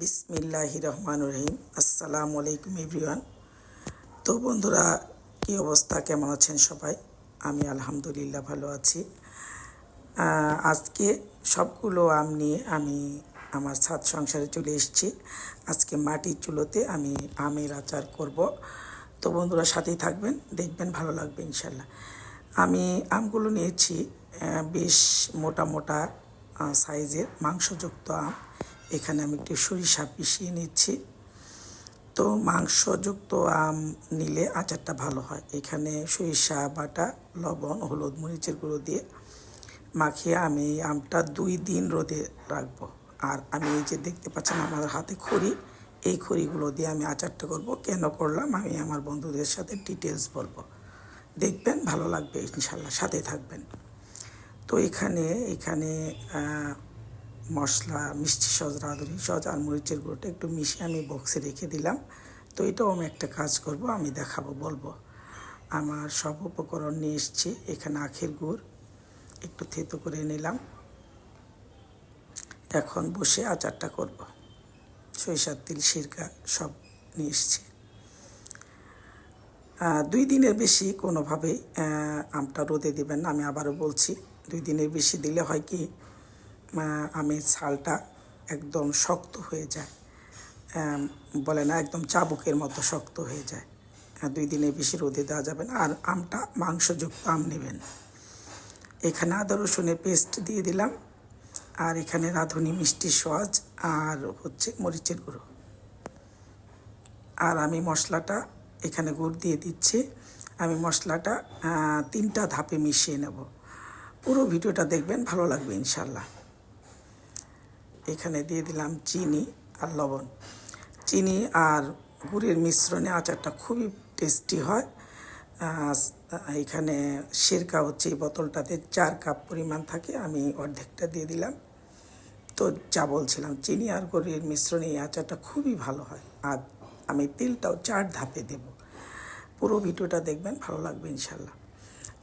বিসমিল্লাহ রহমান রহিম আসসালামু আলাইকুম এভরিওয়ান। তো বন্ধুরা, কী অবস্থা? কেমন আছেন সবাই? আমি আলহামদুলিল্লাহ ভালো আছি। আজকে সবগুলো আম নিয়ে আমি আমার ছাদ সংসারে চলে এসেছি। আজকে মাটির চুলোতে আমি আমের আচার করব। তো বন্ধুরা, সাথেই থাকবেন, দেখবেন, ভালো লাগবে ইনশাল্লাহ আমি আমগুলো নিয়েছি বেশ মোটা মোটা সাইজের, মাংসযুক্ত আম। এখানে আমি একটু সরিষা পিষিয়ে নিচ্ছি। তো মাংসযুক্ত আম নিলে আচারটা ভালো হয়। এখানে সরিষা, বাটা, লবণ, হলুদ, মরিচের গুঁড়ো দিয়ে মাখিয়ে আমি আমটা দুই দিন রোদে রাখব। আর আমি এই যে দেখতে পাচ্ছেন আমার হাতে খড়ি, এই খড়িগুলো দিয়ে আমি আচারটা করব। কেন করলাম? আমি আমার বন্ধুদের সাথে ডিটেলস বলব। দেখবেন, ভালো লাগবে ইনশাল্লাহ সাথে থাকবেন। তো এখানে এখানে মশলা, মিষ্টি সজ রাঁধুনি সজ আর মরিচের গুঁড়োটা একটু মিশিয়ে আমি বক্সে রেখে দিলাম। তো এটাও আমি একটা কাজ করব, আমি দেখাবো, বলব। আমার সব উপকরণ নিয়ে এসেছি, এখানে আখের গুড়, একটু থেতো করে নিলাম। এখন বসে আচারটা করব। সরিষার তিল, সিরকা সব নিয়ে এসেছি। দুই দিনের বেশি কোনোভাবেই আমটা রোদে দেবেন না, আমি আবারও বলছি। দুই দিনের বেশি দিলে হয় কি আমের ছালটা একদম শক্ত হয়ে যায়। বলে না, একদম চাবুকের মতো শক্ত হয়ে যায়। দুই দিনে বেশি রোদে দেওয়া যাবে না। আর আমটা মাংসযুক্ত আম নেবেন। এখানে আদা, রসুনের পেস্ট দিয়ে দিলাম। আর এখানে রাঁধুনি মিষ্টি সজ আর হচ্ছে মরিচের গুঁড়ো। আর আমি মশলাটা এখানে গুড় দিয়ে দিচ্ছি। আমি মশলাটা তিনটা ধাপে মিশিয়ে নেব। পুরো ভিডিওটা দেখবেন, ভালো লাগবে ইনশাল্লাহ এখানে দিয়ে দিলাম চিনি আর লবণ। চিনি আর গুড়ের মিশ্রণে আচারটা খুবই টেস্টি হয়। এখানে সিরকা হচ্ছে এই বোতলটাতে চার কাপ পরিমাণ থাকে, আমি অর্ধেকটা দিয়ে দিলাম। তো যা বলছিলাম, চিনি আর গুড়ের মিশ্রণে এই আচারটা খুবই ভালো হয়। আর আমি তেলটাও চার ধাপে দেব। পুরো ভিডিওটা দেখবেন, ভালো লাগবে ইনশাল্লাহ।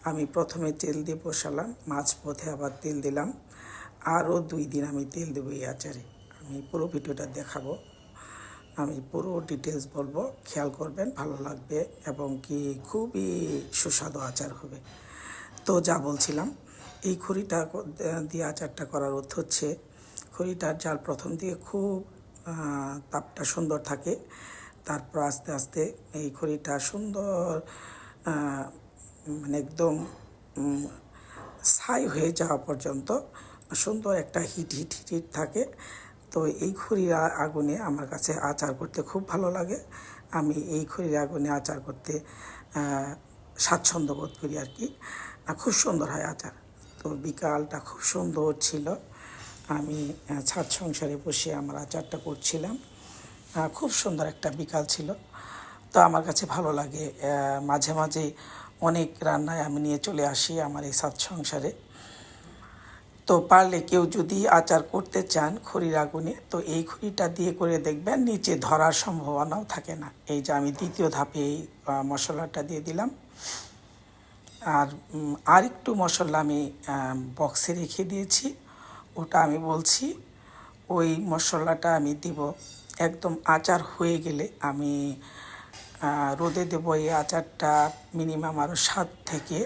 আমি প্রথমে তেল দিয়ে বসালাম মাছ পথে আবার তেল দিলাম। আরও দুই দিন আমি তেল দেবো এই আচারে। আমি পুরো ভিডিওটা দেখাবো। আমি পুরো ডিটেলস বলব। খেয়াল করবেন, ভালো লাগবে এবং কি খুবই সুস্বাদু আচার হবে। তো যা বলছিলাম, এই খড়িটা দিয়ে আচারটা করার অর্থ হচ্ছে, খড়িটার জাল প্রথম দিকে খুব তাপটা সুন্দর থাকে। তারপর আস্তে আস্তে এই খড়িটা সুন্দর মানে একদম ছাই হয়ে যাওয়া পর্যন্ত সুন্দর একটা হিট হিট হিট হিট থাকে। তো এই খড়ির আগুনে আমার কাছে আচার করতে খুব ভালো লাগে। আমি এই খড়ির আগুনে আচার করতে স্বাচ্ছন্দ্য বোধ করি আর কি। খুব সুন্দর হয় আচার। তো বিকালটা খুব সুন্দর ছিল। আমি ছাদ সংসারে বসে আমার আচারটা করছিলাম। খুব সুন্দর একটা বিকাল ছিল। তো আমার কাছে ভালো লাগে মাঝে মাঝে অনেক রান্নায় আমি নিয়ে চলে আসি আমার এই সাত সংসারে। তো পারলে কেউ যদি আচার করতে চান খড়ির আগুনে তো এই খড়িটা দিয়ে করে দেখবেন নিচে ধরার সম্ভাবনাও থাকে না। এই যে আমি দ্বিতীয় ধাপে এই মশলাটা দিয়ে দিলাম। আর উম, আর একটু মশলা আমি বক্সে রেখে দিয়েছি। ওটা আমি বলছি ওই মশলাটা আমি দিব। একদম আচার হয়ে গেলে আমি রোদে দেবো এই আচারটা মিনিমাম আরও সাত থেকে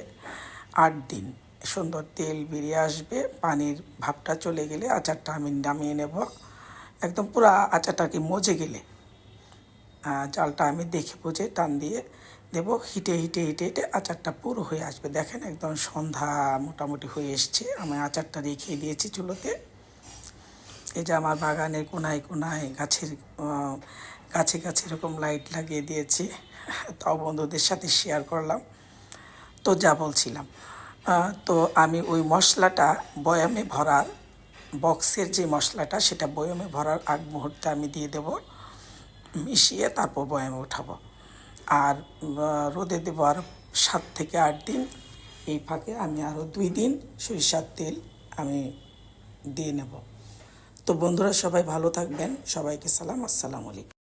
আট দিন। সুন্দর তেল বেরিয়ে আসবে, পানির ভাবটা চলে গেলে আচারটা আমি নামিয়ে নেব। একদম পুরো আচারটাকে মজে গেলে। জালটা আমি দেখে বুঝে টান দিয়ে দেবো। হিটে হিটে হিটে হিটে আচারটা পুরো হয়ে আসবে। দেখেন একদম সন্ধ্যা মোটামুটি হয়ে এসছে। আমি আচারটা রেখে দিয়েছি চুলোতে। এই যে আমার বাগানের কোনায় কোনায় গাছের গাছে গাছে এরকম লাইট লাগিয়ে দিয়েছি। তাও বন্ধুদের সাথে শেয়ার করলাম। তো যা বলছিলাম। তো আমি ওই মশলাটা বয়ামে ভরার, বক্সের যে মশলাটা সেটা বয়ামে ভরার আগ মুহূর্তে আমি দিয়ে দেবো, মিশিয়ে তারপর বয়ামে উঠাবো। আর রোদে দেবো আরও সাত থেকে আট দিন, এই ফাঁকে আমি আরও দুই দিন সরিষার তেল আমি দিয়ে নেব। তো বন্ধুরা সবাই ভালো থাকবেন, সবাইকে সালাম, আসসালামু আলাইকুম।